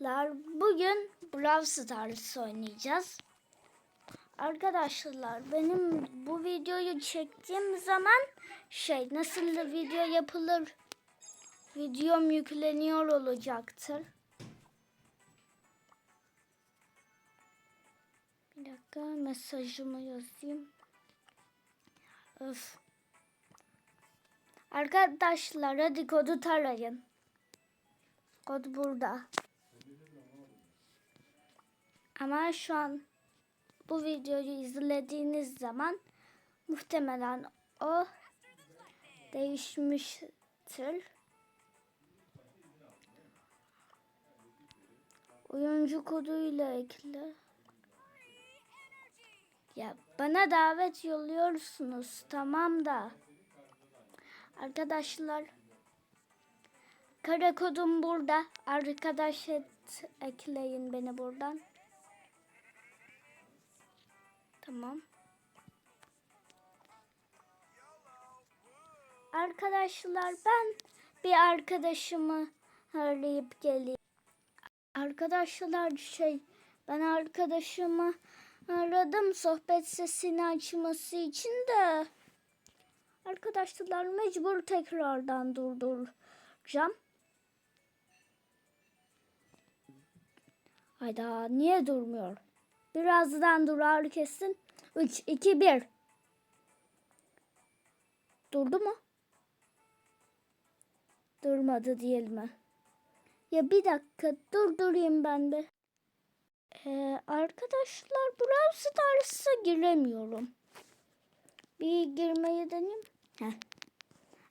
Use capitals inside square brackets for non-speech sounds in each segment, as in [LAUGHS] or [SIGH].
Arkadaşlar bugün Brawl Stars oynayacağız. Arkadaşlar benim bu videoyu çektiğim zaman şey nasıl video yapılır videom yükleniyor olacaktır. Bir dakika mesajımı yazayım. Öf. Arkadaşlar hadi kodu tarayın. Kod burada. Ama şu an bu videoyu izlediğiniz zaman muhtemelen o değişmiştir. Oyuncu koduyla ekle. Ya bana davet yolluyorsunuz tamam da. Arkadaşlar kare kodum burada. Arkadaş et, ekleyin beni buradan. Tamam. Arkadaşlar ben bir arkadaşımı arayıp geleyim. Arkadaşlar şey ben arkadaşımı aradım sohbet sesini açması için de arkadaşlar mecbur tekrardan durduracağım. Hayda niye durmuyor? Birazdan durar kesin. 3, 2, 1. Durdu mu? Durmadı değil mi? Ya bir dakika durdurayım ben de. Ee, arkadaşlar Brawl Stars'a giremiyorum. Bir girmeyi deneyeyim. Heh.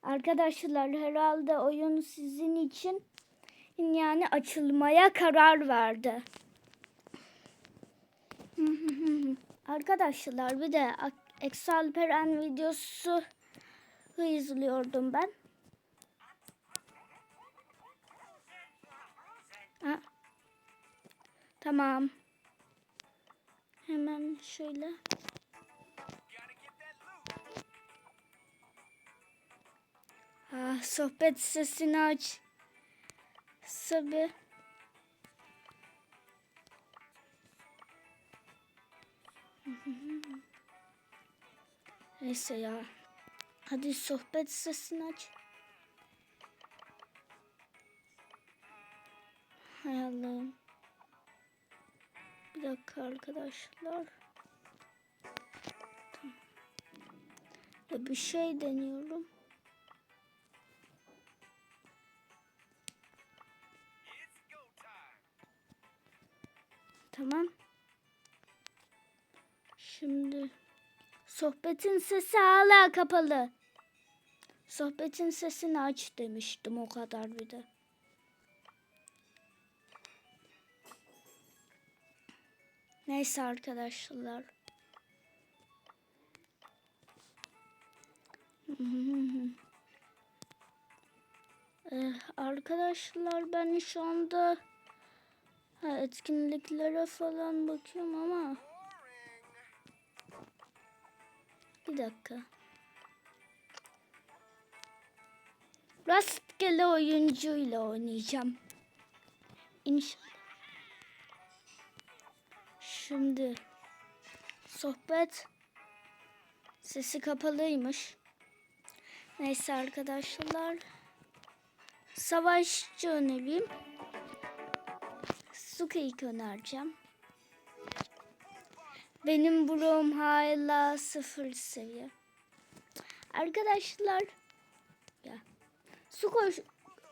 Arkadaşlar herhalde oyun sizin için yani açılmaya karar verdi. Arkadaşlar bir de Exalperen videosu izliyordum ben. Ha. Tamam. Hemen şöyle. Ah, sohbet sesini aç. Sabi. Neyse ya. Hadi sohbet sesini aç. Hay Allah'ım. Bir dakika arkadaşlar. Tamam. Bir şey deniyorum. Tamam. Şimdi sohbetin sesi hala kapalı. Sohbetin sesini aç demiştim o kadar bir de. Neyse arkadaşlar. [LAUGHS] Ee, arkadaşlar ben şu anda ha, etkinliklere falan bakıyorum ama bir dakika. Rastgele oyuncuyla oynayacağım. İnşallah. Şimdi sohbet sesi kapalıymış. Neyse arkadaşlar. Savaşçı önereyim. Suka'yı önereceğim. Benim brom hala sıfır seviye. Arkadaşlar ya su koş,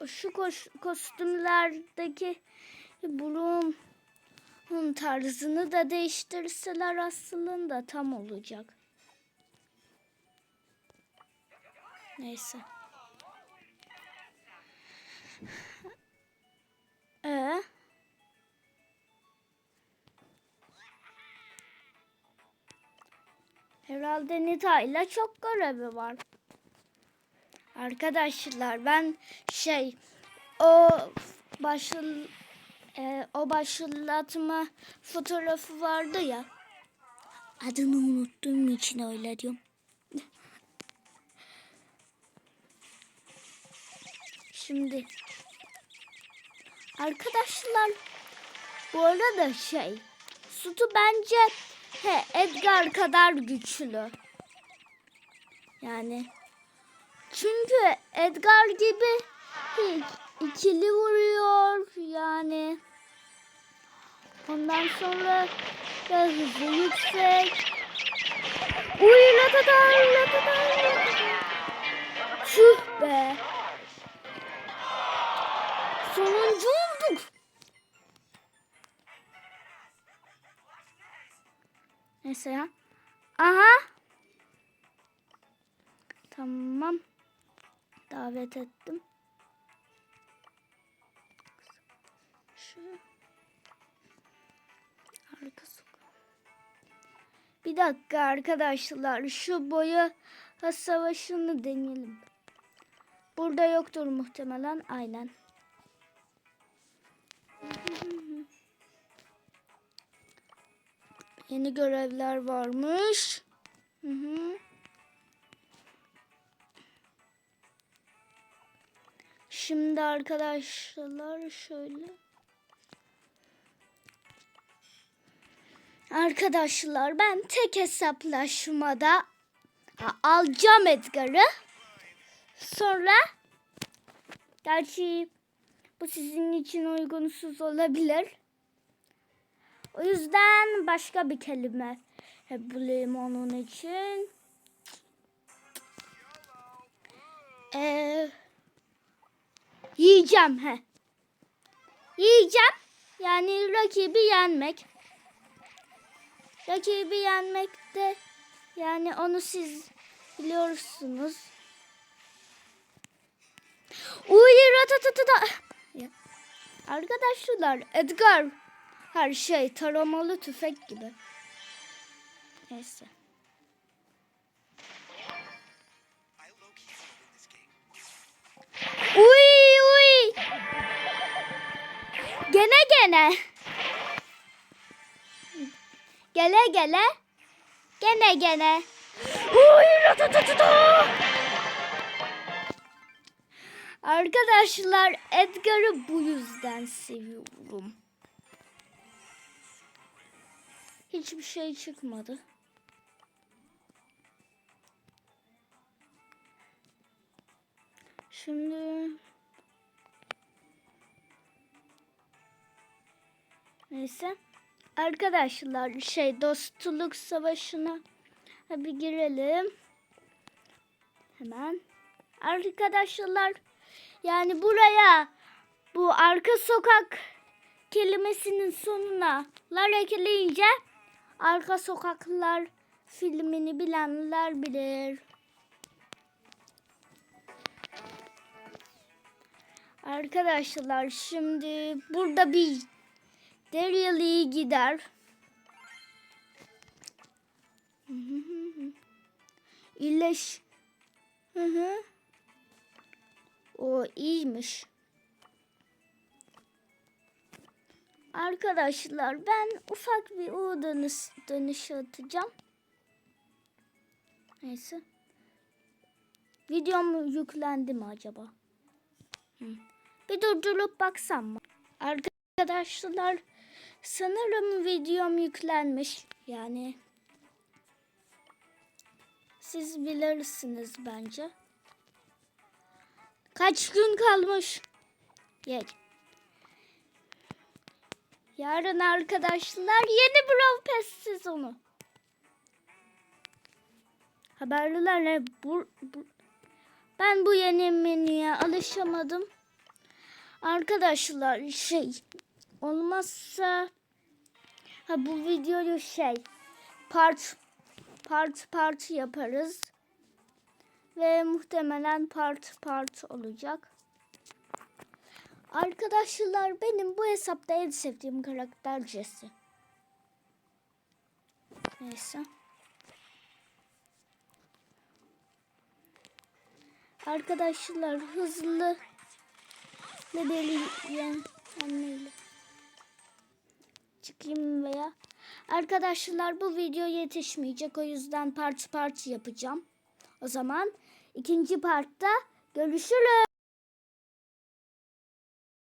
şu koş, kostümlerdeki brom onun tarzını da değiştirseler aslında tam olacak. Neyse. Nita ile çok görevi var. Arkadaşlar ben şey o başıl e, o başlatma fotoğrafı vardı ya. Adını unuttuğum için öyle diyorum. Şimdi arkadaşlar Bu arada şey, Sutu bence he, Edgar kadar güçlü. Yani çünkü Edgar gibi ikili vuruyor yani. Ondan sonra da hızı yüksek. Uy latata latata latata. Tüh be. Sonuncu ya. Aha. Tamam. Davet ettim. Şu arka. Bir dakika arkadaşlar. Şu boya savaşını deneyelim. Burada yoktur muhtemelen. Aynen. Yeni görevler varmış. Hı hı. Şimdi arkadaşlar şöyle. Arkadaşlar ben tek hesaplaşmada alacağım Edgar'ı. Sonra gerçi bu sizin için uygunsuz olabilir. O yüzden başka bir kelime bulayım onun için. Ee, yiyeceğim he. Yiyeceğim. Yani rakibi yenmek. Rakibi yenmek de yani onu siz biliyorsunuz. Uy ratatatata. Ya. Arkadaşlar Edgar her şey taramalı tüfek gibi. Neyse. Uy uy. Gene gene. Gele gele. Gene gene. Uy ratatatata. Arkadaşlar Edgar'ı bu yüzden seviyorum. Hiçbir şey çıkmadı. Şimdi neyse arkadaşlar şey dostluk savaşına bir girelim. Hemen arkadaşlar yani buraya bu arka sokak kelimesinin sonuna lar ekleyince arka sokaklar filmini bilenler bilir. Arkadaşlar şimdi burada bir Deryali gider. İyileş. Hı hı. O iyiymiş. Arkadaşlar ben ufak bir U dönüş, dönüşü atacağım. Neyse. Videom yüklendi mi acaba? Bir durdurup baksam mı? Arkadaşlar sanırım videom yüklenmiş. Yani siz bilirsiniz bence. Kaç gün kalmış? Yedi. Yarın arkadaşlar yeni Brawl Pass sezonu. Haberlilerle bu, bu, ben bu yeni menüye alışamadım. Arkadaşlar şey olmazsa ha bu videoyu şey part part part yaparız ve muhtemelen part part olacak. Arkadaşlar benim bu hesapta en sevdiğim karakter Jesse. Neyse. Arkadaşlar hızlı bedeli anneyle çıkayım veya arkadaşlar bu video yetişmeyecek o yüzden part part yapacağım. O zaman ikinci partta görüşürüz.